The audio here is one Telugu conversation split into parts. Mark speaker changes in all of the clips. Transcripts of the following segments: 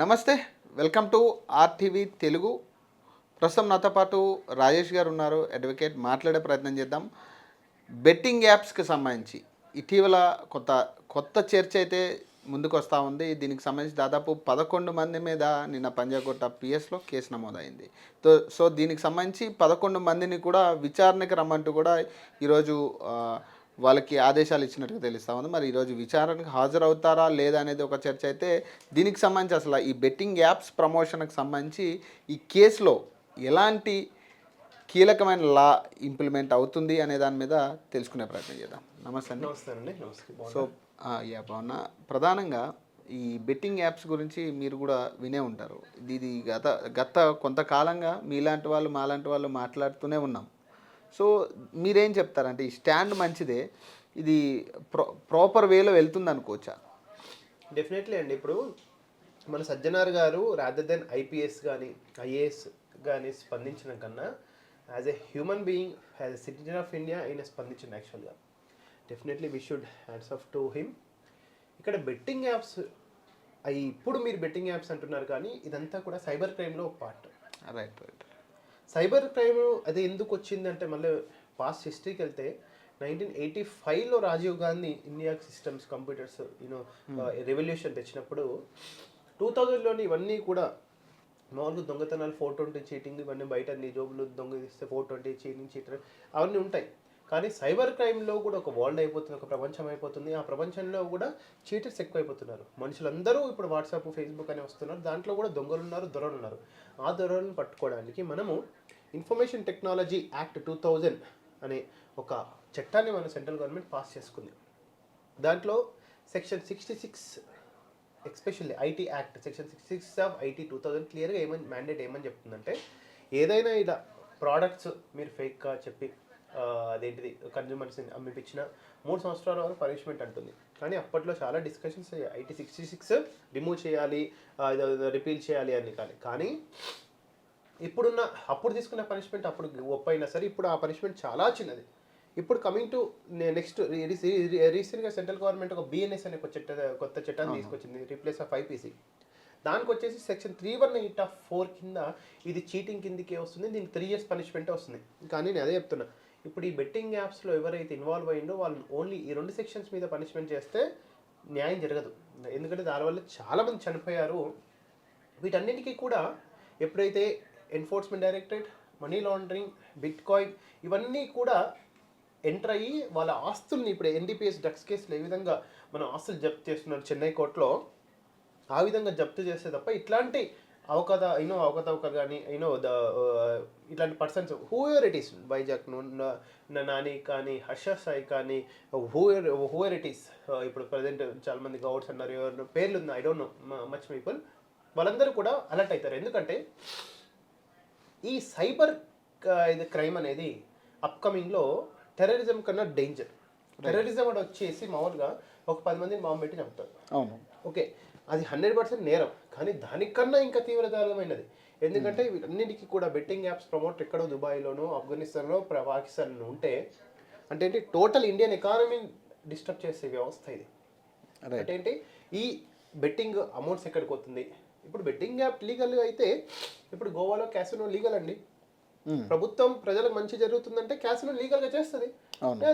Speaker 1: నమస్తే వెల్కమ్ టు ఆర్టీవీ తెలుగు. ప్రస్తుతం నాతో పాటు రాజేష్ గారు ఉన్నారు అడ్వకేట్ మాట్లాడే ప్రయత్నం చేద్దాం. బెట్టింగ్ యాప్స్కి సంబంధించి ఇటీవల కొత్త కొత్త చర్చ అయితే ముందుకు వస్తూ ఉంది. దీనికి సంబంధించి దాదాపు పదకొండు మంది మీద నిన్న పంజాగుట్ట పిఎస్లో కేసు నమోదైంది. సో దీనికి సంబంధించి పదకొండు మందిని కూడా విచారణకి రమ్మంటూ కూడా ఈరోజు వాళ్ళకి ఆదేశాలు ఇచ్చినట్టుగా తెలుస్తా ఉంది. మరి ఈరోజు విచారణకు హాజరవుతారా లేదా అనేది ఒక చర్చ అయితే దీనికి సంబంధించి అసలు ఈ బెట్టింగ్ యాప్స్ ప్రమోషన్కి సంబంధించి ఈ కేసులో ఎలాంటి కీలకమైన లా ఇంప్లిమెంట్ అవుతుంది అనే దాని మీద తెలుసుకునే ప్రయత్నం చేద్దాం. నమస్తే అండి.
Speaker 2: నమస్తే
Speaker 1: సో యా పవన ప్రధానంగా ఈ బెట్టింగ్ యాప్స్ గురించి మీరు కూడా వినే ఉంటారు. ఇది ఇది గత గత కొంతకాలంగా మీలాంటి వాళ్ళు మాలాంటి వాళ్ళు మాట్లాడుతూనే ఉన్నాం. సో మీరేం చెప్తారంటే ఈ స్టాండ్ మంచిదే ఇది ప్రో ప్రాపర్ వేలో వెళ్తుంది అనుకోవచ్చా
Speaker 2: డెఫినెట్లీ అండి. ఇప్పుడు మన సజ్జనార్ గారు రాదర్ దెన్ ఐపీఎస్ కానీ ఐఏఎస్ కానీ స్పందించిన కన్నా as a human being as a citizen of India ఆయన స్పందించింది యాక్చువల్గా definitely we should hands off to him ఇక్కడ బెట్టింగ్ యాప్స్ అవి ఇప్పుడు మీరు బెట్టింగ్ యాప్స్ అంటున్నారు కానీ ఇదంతా కూడా సైబర్ క్రైమ్లో ఒక part
Speaker 1: right right
Speaker 2: cyber crime అది ఎందుకు వచ్చిందంటే మళ్ళీ పాస్ట్ హిస్టరీకి వెళ్తే నైన్టీన్ ఎయిటీ ఫైవ్లో Rajiv Gandhi India systems computers you know revolution తెచ్చినప్పుడు టూ థౌజండ్లోని ఇవన్నీ కూడా మామూలుగా దొంగతనాలు ఫోర్ ట్వంటీ చీటింగ్ ఇవన్నీ బయట నీ జోబులు దొంగ తీస్తే ఫోర్ ట్వంటీ చీటింగ్ చీటర్ అవన్నీ ఉంటాయి. కానీ సైబర్ క్రైమ్లో కూడా ఒక వరల్డ్ అయిపోతుంది ఒక ప్రపంచం అయిపోతుంది. ఆ ప్రపంచంలో కూడా చీటర్స్ ఎక్కువైపోతున్నారు. మనుషులందరూ ఇప్పుడు వాట్సాప్ ఫేస్బుక్ అని వస్తున్నారు. దాంట్లో కూడా దొంగలు ఉన్నారు దొరలు ఉన్నారు ఆ దొరలను పట్టుకోవడానికి మనము information technology act two thousand అనే ఒక చట్టాన్ని మన సెంట్రల్ గవర్నమెంట్ పాస్ చేసుకుంది. దాంట్లో section sixty six especially IT act section sixty six of IT two thousand క్లియర్గా ఏమని మ్యాండేట్ ఏమని చెప్తుందంటే ఏదైనా ఇలా ప్రోడక్ట్స్ మీరు ఫేక్గా చెప్పి అదేంటిది కన్జ్యూమర్స్ అమ్మిపించిన మూడు సంవత్సరాల వరకు పనిష్మెంట్ అంటుంది. కానీ అప్పట్లో చాలా డిస్కషన్స్ అయ్యాయి. ఐటీ సిక్స్టీ సిక్స్ రిమూవ్ చేయాలి రిపీల్ చేయాలి అని కానీ కానీ ఇప్పుడున్న అప్పుడు తీసుకున్న పనిష్మెంట్ అప్పుడు గొప్ప అయినా సరే ఇప్పుడు ఆ పనిష్మెంట్ చాలా చిన్నది. ఇప్పుడు కమింగ్ టు నెక్స్ట్ రీసెంట్గా సెంట్రల్ గవర్నమెంట్ ఒక బిఎన్ఎస్ అనే ఒక చట్ట కొత్త చట్టాన్ని తీసుకొచ్చింది. రీప్లేస్ ఆఫ్ ఐపీసీ దానికి వచ్చేసి section three one eight of four కింద ఇది చీటింగ్ కిందకే వస్తుంది. దీనికి త్రీ ఇయర్స్ పనిష్మెంట్ వస్తుంది. కానీ నేను అదే చెప్తున్నా. ఇప్పుడు ఈ బెట్టింగ్ యాప్స్లో ఎవరైతే ఇన్వాల్వ్ అయ్యిందో వాళ్ళు ఓన్లీ ఈ రెండు సెక్షన్స్ మీద పనిష్మెంట్ చేస్తే న్యాయం జరగదు. ఎందుకంటే దానివల్ల చాలామంది చనిపోయారు. వీటన్నిటికీ కూడా ఎప్పుడైతే enforcement directorate money laundering bitcoin ఇవన్నీ కూడా ఎంటర్ అయ్యి వాళ్ళ ఆస్తుల్ని ఇప్పుడు ఎన్డీపీఎస్ డ్రగ్స్ కేసులు ఏ విధంగా మన ఆస్తులు జప్తు చేస్తున్నారు చెన్నై కోర్టులో ఆ విధంగా జప్తు చేస్తే తప్ప ఇట్లాంటి అవకత అయినో అవకతవకలు కానీ అయినో ద ఇట్లాంటి persons whoever it is Vizag Nani కానీ హర్ష సాయి కానీ హూయర్ హూయర్ ఇట్ ఈస్ ఇప్పుడు ప్రజెంట్ చాలా మంది గౌడ్స్ అన్నారు ఎవరు పేర్లు ఉంది I don't know much people వాళ్ళందరూ కూడా అలర్ట్ అవుతారు. ఎందుకంటే ఈ సైబర్ ఇది క్రైమ్ అనేది అప్కమింగ్లో టెర్రరిజం కన్నా డేంజర్ టెర్రరిజం అని వచ్చేసి మామూలుగా ఒక పది మందిని బాంబు పెట్టి చంపుతారు. ఓకే అది హండ్రెడ్ పర్సెంట్ నేరం. కానీ దానికన్నా ఇంకా తీవ్రతరమైనది ఎందుకంటే వీటన్నిటికీ కూడా బెట్టింగ్ యాప్స్ ప్రమోట్ ఎక్కడో దుబాయ్లోనో ఆఫ్ఘనిస్తాన్లో పాకిస్తాన్లో ఉంటే అంటే ఏంటి టోటల్ ఇండియన్ ఎకానమీని డిస్టర్బ్ చేసే వ్యవస్థ ఇది. అంటే ఏంటి ఈ బెట్టింగ్ అమౌంట్స్ ఎక్కడికి పోతుంది? ఇప్పుడు బెట్టింగ్ యాప్ లీగల్ అయితే ఇప్పుడు గోవాలో క్యాసినో లీగల్ అండి. ప్రభుత్వం ప్రజలకు మంచి జరుగుతుందంటే క్యాసినో లీగల్గా చేస్తుంది.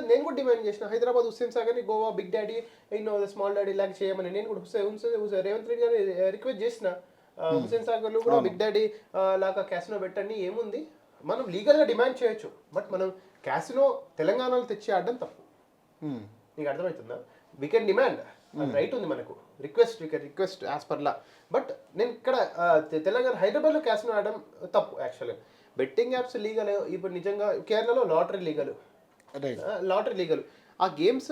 Speaker 2: నేను- కూడా డిమాండ్ చేసిన. హైదరాబాద్ హుస్సేన్ సాగర్ గోవా బిగ్ డాడీ ఎన్నో స్మాల్ డాడీ లాగా చేయమని నేను కూడా హుస్సేన్ రేవంత్ రెడ్డి గారిని రిక్వెస్ట్ చేసిన. ఆ, హుస్సేన్ సాగర్లో కూడా బిగ్ డాడీ లాగా క్యాసినో పెట్టండి ఏముంది? మనం లీగల్గా డిమాండ్ చేయొచ్చు. బట్ మనం క్యాసినో తెలంగాణలో తెచ్చి ఆడడం తప్పు.
Speaker 1: Hmm.
Speaker 2: నీకు అర్థమవుతుందా? వీ కెన్ డిమాండ్ రైట్ ఉంది మనకు. Request we can request as per law but నేను ఇక్కడ తెలంగాణ హైదరాబాద్లో క్యాసినో ఆడడం తప్పు యాక్చువల్గా బెట్టింగ్ యాప్స్ లీగల్ ఇప్పుడు నిజంగా కేరళలో లాటరీ లీగల్. Lottery legal. ఆ గేమ్స్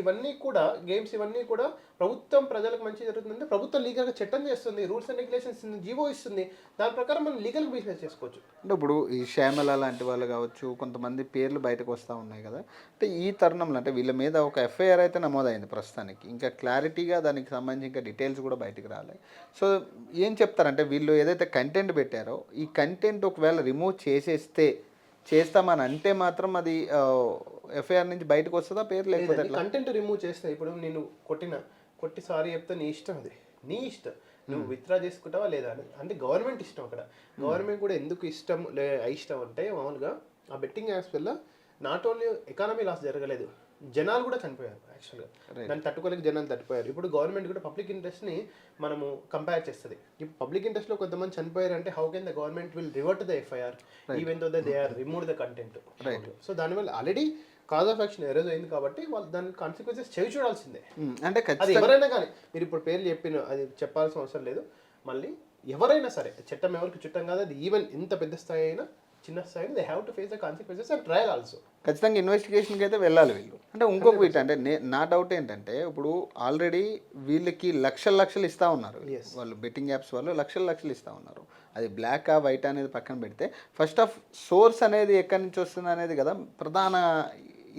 Speaker 2: ఇవన్నీ కూడా గేమ్స్ ఇవన్నీ కూడా ప్రభుత్వం ప్రజలకు మంచి జరుగుతుందంటే ప్రభుత్వం లీగల్గా చట్టం చేస్తుంది రూల్స్ అండ్ రెగ్యులేషన్స్ జీవో ఇస్తుంది. దాని ప్రకారం మనం లీగల్ బిజినెస్ చేసుకోవచ్చు.
Speaker 1: అంటే ఇప్పుడు ఈ శ్యామల లాంటి వాళ్ళు కావచ్చు కొంతమంది పేర్లు బయటకు వస్తూ ఉన్నాయి కదా. అంటే ఈ తరుణంలో అంటే వీళ్ళ మీద ఒక ఎఫ్ఐఆర్ అయితే నమోదైంది ప్రస్తుతానికి. ఇంకా క్లారిటీగా దానికి సంబంధించి ఇంకా డీటెయిల్స్ కూడా బయటకు రాలేదు సో ఏం చెప్తారంటే వీళ్ళు ఏదైతే కంటెంట్ పెట్టారో ఈ కంటెంట్ ఒకవేళ రిమూవ్ చేసేస్తే చేస్తామని అంటే మాత్రం అది ఎఫ్ఐఆర్ నుంచి బయటకు వస్తుందా పేరు లేకపోతే
Speaker 2: కంటెంట్ రిమూవ్ చేస్తే ఇప్పుడు నేను కొట్టిన కొట్టి సారీ చెప్తే నీ ఇష్టం అది. నీ ఇష్టం. నువ్వు విత్డ్రా చేసుకుంటావా లేదా అని. అంటే గవర్నమెంట్ ఇష్టం అక్కడ. గవర్నమెంట్ కూడా ఎందుకు ఇష్టం లే ఇష్టం అంటే మామూలుగా ఆ బెట్టింగ్ యాప్స్ వల్ల నాట్ ఓన్లీ ఎకానమీ లాస్ జరగలేదు జనాలు కూడా చనిపోయారు యాక్చువల్గా దాన్ని తట్టుకోలేక జనాలు తట్టుపోయారు ఇప్పుడు గవర్నమెంట్ కూడా పబ్లిక్ ఇంట్రెస్ట్ని మనము కంపేర్ చేస్తుంది. ఇప్పుడు పబ్లిక్ ఇంట్రెస్ట్లో కొంతమంది చనిపోయారు అంటే how can the government will revert the FIR even though they are remove the content so దానివల్ల already cause of action erase అయింది కాబట్టి వాళ్ళు దాని కాన్సిక్వెన్సెస్ చెవి చూడాల్సిందే.
Speaker 1: అంటే
Speaker 2: అది ఎవరైనా కానీ మీరు ఇప్పుడు పేర్లు చెప్పిన అది చెప్పాల్సిన అవసరం లేదు. మళ్ళీ ఎవరైనా సరే చట్టం ఎవరికి చుట్టం కాదు అది ఈవెన్ ఎంత పెద్ద స్థాయి అయినా చిన్న స్థాయి they have to face the consequences and trial also
Speaker 1: ఖచ్చితంగా ఇన్వెస్టిగేషన్కి అయితే వెళ్ళాలి వీళ్ళు. అంటే ఇంకొక వీటి అంటే నే- నా డౌట్ ఏంటంటే ఇప్పుడు ఆల్రెడీ వీళ్ళకి లక్షల లక్షలు ఇస్తా ఉన్నారు. వాళ్ళు బెట్టింగ్ యాప్స్ వాళ్ళు లక్షల లక్షలు ఇస్తా ఉన్నారు. అది బ్లాక్ ఆ వైట్ అనేది పక్కన పెడితే ఫస్ట్ ఆఫ్ సోర్స్ అనేది ఎక్కడి నుంచి వస్తుంది అనేది కదా ప్రధాన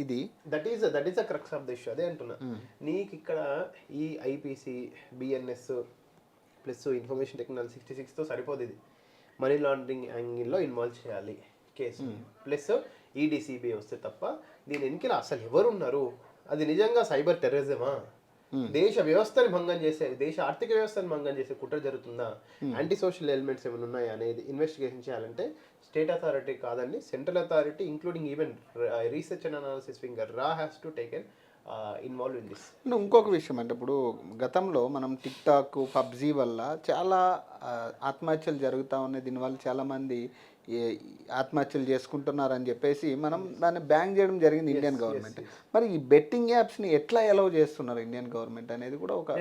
Speaker 1: ఇది.
Speaker 2: That is that is the crux of the issue అదే అంటున్నా. నీకు ఇక్కడ ఈ IPC BNS plus information technology sixty సిక్స్తో సరిపోదు ఇది. మనీ లాండరింగ్ యాంగిల్లో ఇన్వాల్వ్ చేయాలి కేసు. ప్లస్ ఈడీసీబీ వస్తే తప్ప దీని వెనుకల అసలు ఎవరు ఉన్నారు అది నిజంగా సైబర్ టెర్రరిజమా? దేశ వ్యవస్థని భంగం చేసే దేశ ఆర్థిక వ్యవస్థని భంగం చేసే కుట్ర జరుగుతుందా? యాంటీ సోషల్ ఎలిమెంట్స్ ఏమైనా ఉన్నాయా అనేది ఇన్వెస్టిగేషన్ చేయాలంటే స్టేట్ అథారిటీ కాదండి central authority including even research and analysis finger రా has to taken involve in this
Speaker 1: ఇంకొక విషయం అంటే ఇప్పుడు గతంలో మనం టిక్ టాక్ పబ్జీ వల్ల చాలా ఆ, ఆత్మహత్యలు జరుగుతూ ఉన్నాయి. దీనివల్ల చాలామంది ఆత్మహత్యలు చేసుకుంటున్నారని చెప్పేసి మనం దాన్ని బ్యాన్ చేయడం జరిగింది ఇండియన్ గవర్నమెంట్. మరి ఈ బెట్టింగ్ యాప్స్ని ఎట్లా అలౌ చేస్తున్నారు ఇండియన్ గవర్నమెంట్ అనేది కూడా ఒక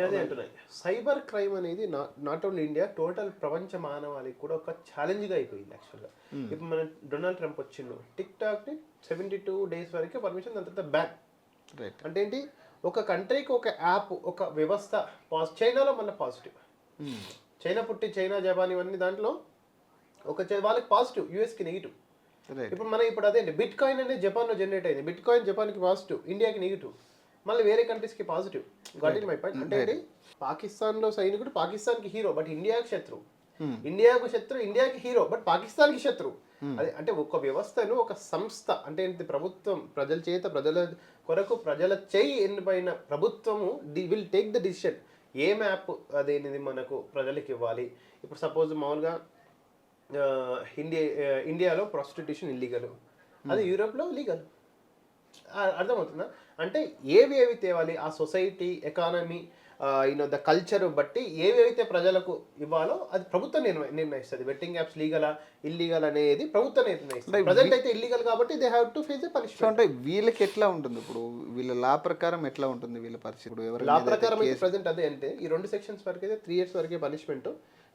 Speaker 2: సైబర్ క్రైమ్ అనేది నాట్ ఓన్లీ ఇండియా టోటల్ ప్రపంచ మానవాళికి కూడా ఒక ఛాలెంజ్గా అయిపోయింది యాక్చువల్గా ఇప్పుడు మన డొనాల్డ్ ట్రంప్ వచ్చిండు. టిక్ టాక్ని సెవెంటీ టూ డేస్ వరకే పర్మిషన్ దాని తర్వాత బ్యాన్
Speaker 1: రైట్
Speaker 2: అంటే ఏంటి? ఒక కంట్రీకి ఒక యాప్ ఒక వ్యవస్థ చైనాలో మళ్ళీ పాజిటివ్ చైనా పుట్టి చైనా జపాన్ ఇవన్నీ దాంట్లో ఒక వాళ్ళకి పాజిటివ్ యూఎస్కి నెగిటివ్ ఇప్పుడు మనం ఇప్పుడు అదే బిట్ కాయిన్ అనేది జపాన్లో జనరేట్ అయింది. బిట్ కాయిన్ జపాన్కి పాజిటివ్ ఇండియాకి నెగిటివ్ మళ్ళీ వేరే కంట్రీస్కి పాజిటివ్ గాట్ మై పాయింట్ అంటే పాకిస్తాన్లో సైనికుడు పాకిస్తాన్కి హీరో బట్ ఇండియాకి శత్రువు. ఇండియాకు శత్రు ఇండియాకి హీరో బట్ పాకిస్తాన్కి శత్రువు. అదే అంటే ఒక వ్యవస్థను ఒక సంస్థ అంటే ఏంటి ప్రభుత్వం ప్రజల చేత ప్రజల కొరకు ప్రజల చేయి ఎన్నిపైన ప్రభుత్వము they will take the decision A map అదేనిది మనకు ప్రజలకు ఇవ్వాలి? ఇప్పుడు సపోజ్ మామూలుగా ఇండియా ఇండియాలో ప్రాస్టిట్యూషన్ ఇల్లీగల్ అది యూరోప్లో లీగల్ అర్థమవుతుందా? అంటే ఏవి ఏవి తేవాలి? ఆ society economy you know the culture బట్టి ఏవి అయితే ప్రజలకు ఇవ్వాలో అది ప్రభుత్వం నిర్ణ- నిర్ణయిస్తుంది. వెట్టింగ్ యాప్స్ లీగలా ఇల్లీగల్ అనేది ప్రభుత్వం నిర్ణయిస్తుంది. ప్రజెంట్ అయితే ఇల్లీగల్ కాబట్టి they have to face punishment
Speaker 1: అంటే వీళ్ళకి ఎట్లా ఉంటుంది ఇప్పుడు? వీళ్ళ లా ప్రకారం ఎట్లా ఉంటుంది వీళ్ళ పరిస్థితి?
Speaker 2: లా ప్రకారం అయితే ప్రజెంట్ అదే అంటే ఈ రెండు సెక్షన్స్ వరకు అయితే త్రీ ఇయర్స్ వరకే పనిష్మెంట్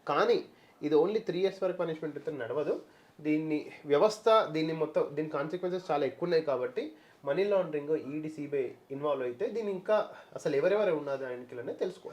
Speaker 2: కానీ ఇది ఓన్లీ త్రీ ఇయర్స్ వరకు పనిష్మెంట్ అయితే నడవదు. దీన్ని వ్యవస్థ దీన్ని మొత్తం దీని కాన్సిక్వెన్సెస్ చాలా ఎక్కువ ఉన్నాయి కాబట్టి money laundering ED CBI involve అయితే దీని ఇంకా అసలు ఎవరెవరు ఉన్నది ఆయనకి తెలుసుకోవచ్చు